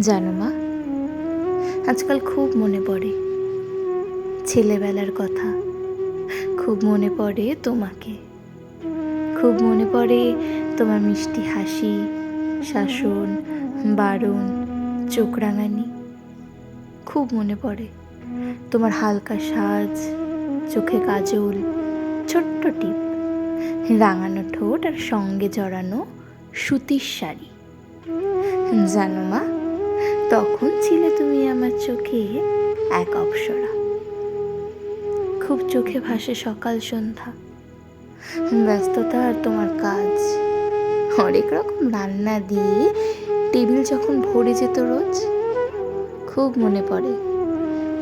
জানো মা, আজকাল খুব মনে পড়ে ছেলেবেলার কথা। খুব মনে পড়ে তোমাকে। খুব মনে পড়ে তোমার মিষ্টি হাসি, শাসন, বারণ, চোখ রাঙানি। খুব মনে পড়ে তোমার হালকা সাজ, চোখে কাজল, ছোট্ট টিপ, রাঙানো ঠোঁট আর সঙ্গে জড়ানো সুতির শাড়ি। জানো মা তখন ছিলে তুমি আমার চোখে এক অপসরা। খুব চোখে ভাসে সকাল সন্ধ্যা। ব্যস্ততা আর তোমার কাজ। অনেক রকম রান্না দিয়ে টেবিল যখন ভরে যেত রোজ, খুব মনে পড়ে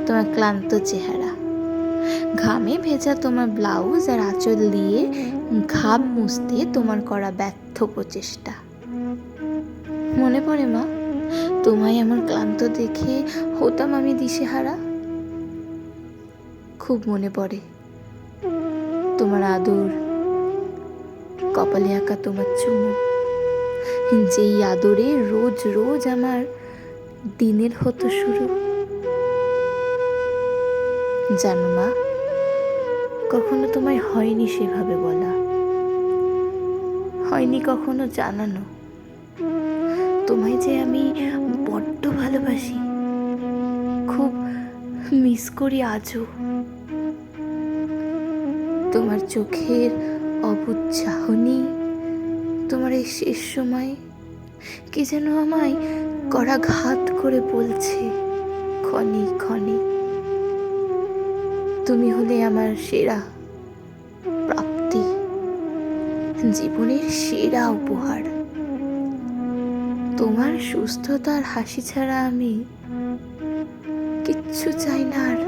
তোমার ক্লান্ত চেহারা। ঘামে ভেজা তোমার ব্লাউজ আর আঁচল দিয়ে ঘাম মুছতে তোমার করা ব্যর্থ প্রচেষ্টা। মনে পড়ে মা তোমায় আমার ক্লান্ত দেখে হতাম আমি দিশেহারা। খুব মনে পড়ে তোমার আদর। কপালে আঁকা তোমার চুমু। যেই আদরে রোজ রোজ আমার দিনের হতো শুরু। জানো মা, কখনো তোমায় হয়নি সেভাবে বলা। হয়নি কখনো জানানো। তোমায় যে আমি বড্ড ভালোবাসি। খুব মিস করি আজও। তোমার চোখের অবুধ তোমার এই শেষ সময় কে যেন আমায় করা ঘাত করে বলছে, ক্ষণে ক্ষণে। তুমি হলে আমার সেরা প্রাপ্তি, জীবনের সেরা উপহার। তোমার সুস্থতার হাসি ছাড়া আমি কিচ্ছু চাই না আর।